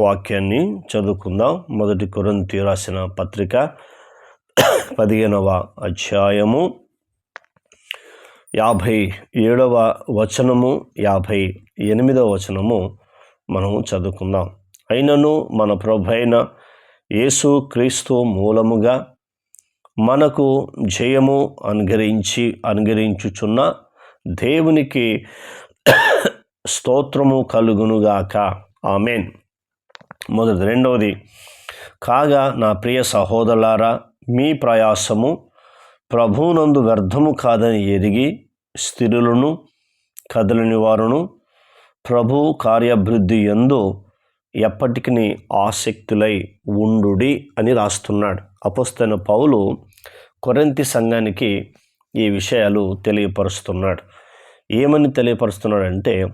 వాక్యాన్ని చదువుకుందాం. మొదటి కొరంతి రాసిన పత్రిక పదిహేనవ అధ్యాయము యాభై ఏడవ వచనము యాభై ఎనిమిదవ వచనము మనము చదువుకుందాం. అయినను మన ప్రభైన యేసు క్రీస్తు మూలముగా మనకు జయము అనుగరించి అనుగరించుచున్న దేవునికి స్తోత్రము కలుగునుగాక. ఆమెన్. మొదటి రెండవది కాగా నా ప్రియ సహోదరులారా మీ ప్రయాసము ప్రభువునందు వ్యర్థము కాదని ఎరిగి స్థిరులను కదలని వారును ప్రభు కార్యాభివృద్ధి ఎందు ఎప్పటికీ ఆసక్తులై ఉండుడి అని రాస్తున్నాడు. అపస్తైన పౌలు కొరంతి సంఘానికి ఈ విషయాలు తెలియపరుస్తున్నాడు. ఏమని తెలియపరుస్తున్నాడంటే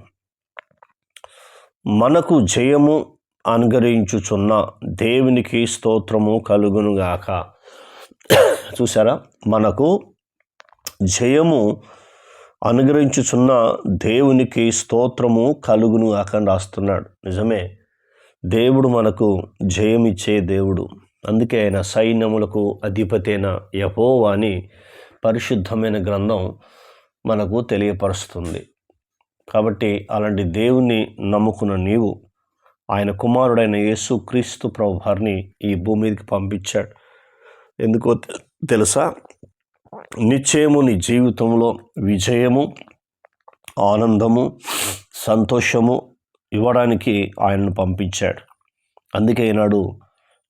మనకు జయము అనుగరించుచున్న దేవునికి స్తోత్రము కలుగునుగాక. చూసారా మనకు జయము అనుగ్రహించుచున్న దేవునికి స్తోత్రము కలుగును అని రాస్తున్నాడు. నిజమే. దేవుడు మనకు జయమిచ్చే దేవుడు. అందుకే ఆయన సైన్యములకు అధిపతైన యహోవా అని పరిశుద్ధమైన గ్రంథం మనకు తెలియపరుస్తుంది. కాబట్టి అలాంటి దేవుణ్ణి నమ్ముకున్న నీవు ఆయన కుమారుడైన యేసు క్రీస్తు ప్రభువారిని ఈ భూమి మీదకి పంపించాడు. ఎందుకో తెలుసా? నిశ్చయము నీ జీవితంలో విజయము ఆనందము సంతోషము ఇవ్వడానికి ఆయనను పంపించాడు. అందుకే ఈనాడు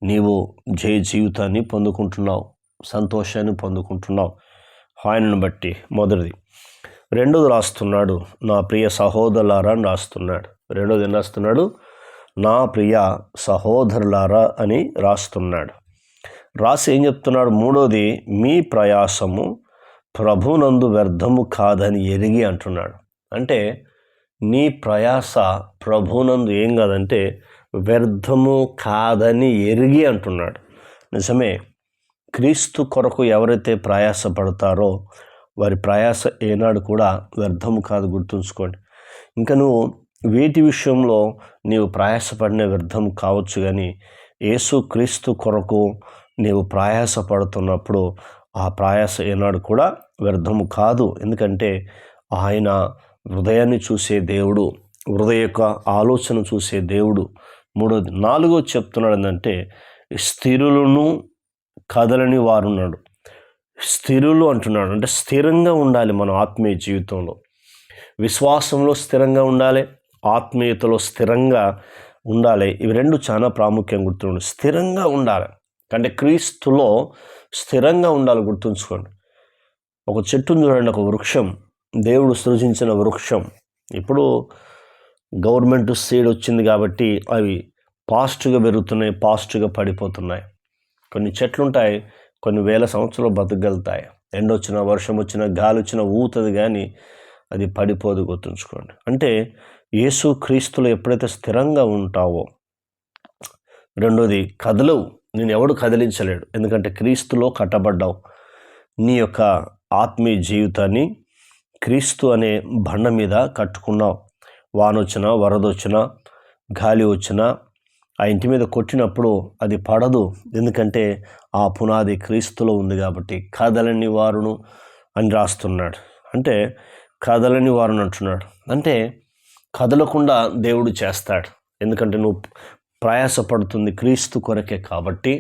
నీవు జయ జీవితాన్ని పొందుకుంటున్నావు సంతోషాన్ని పొందుకుంటున్నావు. ఆయనను బట్టి మొదటిది. రెండోది రాస్తున్నాడు నా ప్రియ సహోదరులారా అని రాస్తున్నాడు. రెండోది ఏం రాస్తున్నాడు? నా ప్రియ సహోదరులారా అని రాస్తున్నాడు. రాసి ఏం చెప్తున్నాడు? మూడోది మీ ప్రయాసము ప్రభునందు వ్యర్థము కాదని ఎరిగి అంటున్నాడు. అంటే నీ ప్రయాస ప్రభునందు ఏం కాదంటే వ్యర్థము కాదని ఎరిగి అంటున్నాడు. నిజమే క్రీస్తు కొరకు ఎవరైతే ప్రయాసపడతారో వారి ప్రయాస ఏనాడు కూడా వ్యర్థము కాదు గుర్తుంచుకోండి. ఇంకా నువ్వు వీటి విషయంలో నీవు ప్రయాసపడిన వ్యర్థం కావచ్చు కానీ యేసు క్రీస్తు కొరకు నీవు ప్రయాసపడుతున్నప్పుడు ఆ ప్రయాస ఏనాడు కూడా వ్యర్థము కాదు. ఎందుకంటే ఆయన హృదయాన్ని చూసే దేవుడు హృదయ యొక్క ఆలోచన చూసే దేవుడు. మూడోది నాలుగో చెప్తున్నాడు ఏంటంటే స్థిరులను కదలని వారున్నాడు. స్థిరులు అంటున్నాడు. అంటే స్థిరంగా ఉండాలి మన ఆత్మీయ జీవితంలో. విశ్వాసంలో స్థిరంగా ఉండాలి. ఆత్మీయతలో స్థిరంగా ఉండాలి. ఇవి రెండు చాలా ప్రాముఖ్యం గుర్తుండి స్థిరంగా ఉండాలి. అంటే క్రీస్తులో స్థిరంగా ఉండాలి గుర్తుంచుకోండి. ఒక చెట్టును చూడండి ఒక వృక్షం. దేవుడు సృజించిన వృక్షం. ఇప్పుడు గవర్నమెంట్ సీడ్ వచ్చింది కాబట్టి అవి పాస్ట్గా పెరుగుతున్నాయి పాస్ట్గా పడిపోతున్నాయి. కొన్ని చెట్లు ఉంటాయి కొన్ని వేల సంవత్సరాలు బతకగలుగుతాయి. ఎండ వచ్చినా వర్షం వచ్చినా గాలి వచ్చినా ఊతుంది కానీ అది పడిపోదు గుర్తుంచుకోండి. అంటే యేసు క్రీస్తులు ఎప్పుడైతే స్థిరంగా ఉంటావో రెండోది కదలవు. నేను ఎవడు కదిలించలేడు. ఎందుకంటే క్రీస్తులో కట్టబడ్డావు. నీ యొక్క ఆత్మీయ జీవితాన్ని క్రీస్తు అనే బండ మీద కట్టుకున్నావు. వానొచ్చినా వరదొచ్చినా గాలి వచ్చినా ఆ ఇంటి మీద కొట్టినప్పుడు అది పడదు. ఎందుకంటే ఆ పునాది క్రీస్తులో ఉంది కాబట్టి కదలని వారును అని రాస్తున్నాడు. అంటే కదలని వారును అంటున్నాడు. అంటే కదలకుండా దేవుడు చేస్తాడు. ఎందుకంటే నువ్వు ప్రయాసపడుతుంది క్రీస్తు కొరకే కాబట్టి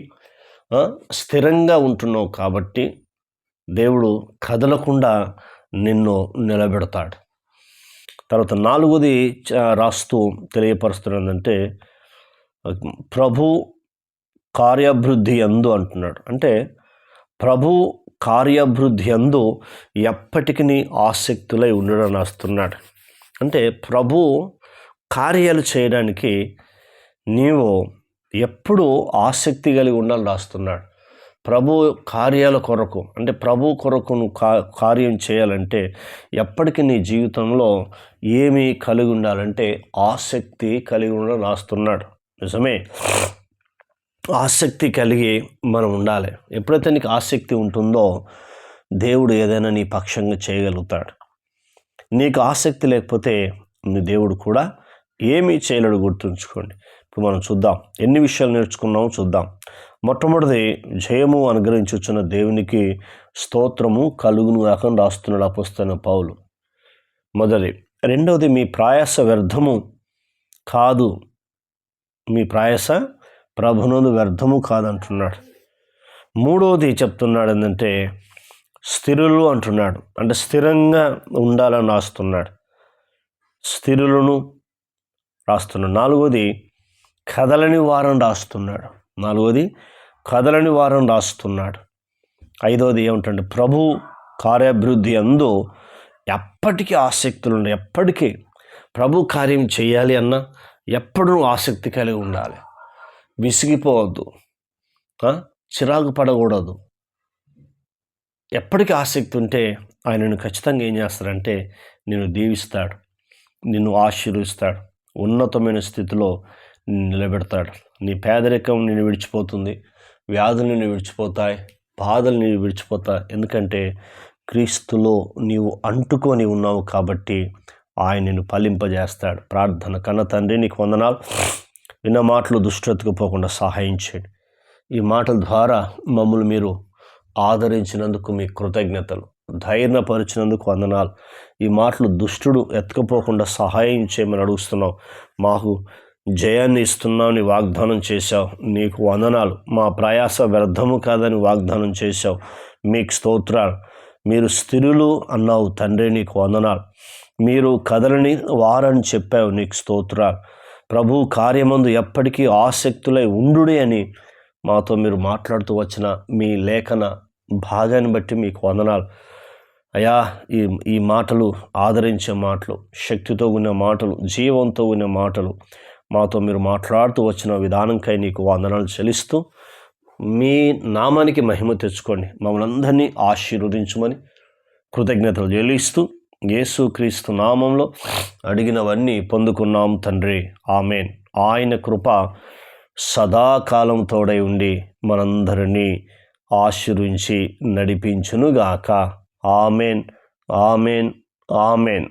స్థిరంగా ఉంటున్నావు కాబట్టి దేవుడు కదలకుండా నిన్ను నిలబెడతాడు. తర్వాత నాలుగోది రాస్తూ తెలియపరుస్తున్నదంటే ప్రభు కార్యాభివృద్ధి ఎందు అంటున్నాడు. అంటే ప్రభు కార్యాభివృద్ధి అందు ఎప్పటికీ ఆసక్తులై ఉండడం రాస్తున్నాడు. అంటే ప్రభు కార్యాలు చేయడానికి నీవు ఎప్పుడూ ఆసక్తి కలిగి ఉండాలని రాస్తున్నాడు. ప్రభు కార్యాల కొరకు అంటే ప్రభు కొరకు నువ్వు కా కార్యం చేయాలంటే ఎప్పటికీ నీ జీవితంలో ఏమి కలిగి ఉండాలంటే ఆసక్తి కలిగి ఉండడం రాస్తున్నాడు. నిజమే. ఆసక్తి కలిగి మనం ఉండాలి. ఎప్పుడైతే నీకు ఆసక్తి ఉంటుందో దేవుడు ఏదైనా నీ పక్షంగా చేయగలుగుతాడు. నీకు ఆసక్తి లేకపోతే నీ దేవుడు కూడా ఏమీ చేయలేడు గుర్తుంచుకోండి. ఇప్పుడు మనం చూద్దాం. ఎన్ని విషయాలు నేర్చుకున్నామో చూద్దాం. మొట్టమొదటిది జయము అనుగ్రహించుచున్న దేవునికి స్తోత్రము కలుగును కాక రాస్తున్నాడు అపుస్తున్న పౌలు. మొదటి రెండవది మీ ప్రయాస వ్యర్థము కాదు. మీ ప్రయాస ప్రభునందు వ్యర్థము కాదంటున్నాడు. మూడవది చెప్తున్నాడు ఏంటంటే స్థిరులు అంటున్నాడు. అంటే స్థిరంగా ఉండాలని రాస్తున్నాడు. స్థిరులను రాస్తున్నాడు. నాలుగోది కదలని వారం రాస్తున్నాడు. నాలుగోది కదలని వారం రాస్తున్నాడు. ఐదవది ఏమిటంటే ప్రభు కార్యాభివృద్ధి అందు ఎప్పటికీ ఆసక్తులు ఉండే ఎప్పటికీ ప్రభు కార్యం చేయాలి అన్న ఎప్పుడు ఆసక్తి కలిగి ఉండాలి. విసిగిపోవద్దు. చిరాకు పడకూడదు. ఎప్పటికీ ఆసక్తి ఉంటే ఆయనను ఖచ్చితంగా ఏం చేస్తాడంటే నిన్ను దీవిస్తాడు నిన్ను ఆశీర్వదిస్తాడు ఉన్నతమైన స్థితిలో నిలబెడతాడు. నీ పేదరికం నిన్ను విడిచిపోతుంది వ్యాధులు నిన్ను విడిచిపోతాయి బాధలు నీవు విడిచిపోతాయి. ఎందుకంటే క్రీస్తులో నీవు అంటుకొని ఉన్నావు కాబట్టి ఆయన నిన్ను ఫలింపజేస్తాడు. ప్రార్థన కన్న తండ్రి నీకు వందనాలు. విన్న మాటలు దుష్టతకు పోకుండా సహాయం చేయండి. ఈ మాటల ద్వారా మమ్మల్ని మీరు ఆదరించినందుకు మీ కృతజ్ఞతలు ధైర్యపరిచినందుకు వందనాలు. ఈ మాటలు దుష్టుడు ఎత్తుకుపోకుండా సహాయం చేయమని అడుగుతున్నావు. మాకు జయాన్ని ఇస్తున్నావు నీ వాగ్దానం చేశావు. నీకు వందనాలు. మా ప్రయాస వ్యర్థము కాదని వాగ్దానం చేశావు. మీకు స్తోత్రాలు. మీరు స్థిరులు అన్నావు తండ్రి నీకు వందనాలు. మీరు కదలని వారని చెప్పావు నీకు స్తోత్రాలు. ప్రభు కార్యమందు ఎప్పటికీ ఆసక్తులై ఉండుడి అని మాతో మీరు మాట్లాడుతూ వచ్చిన మీ లేఖన భాగాన్ని బట్టి మీకు వందనాలు. అయా ఈ ఈ మాటలు ఆదరించే మాటలు శక్తితో ఉన్న మాటలు జీవంతో ఉన్న మాటలు మాతో మీరు మాట్లాడుతూ వచ్చిన విధానంకై నీకు వందనాలు చెల్లిస్తూ మీ నామానికి మహిమ తెచ్చుకోండి. మమ్మల్ని అందరినీ ఆశీర్వదించమని కృతజ్ఞతలు చెల్లిస్తూ యేసుక్రీస్తు నామంలో అడిగినవన్నీ పొందుకున్నాం తండ్రి. ఆమెన్. ఆయన కృప సదాకాలం తోడై ఉండి మనందరినీ ఆశీర్వించి నడిపించునుగాక. Amen amen amen.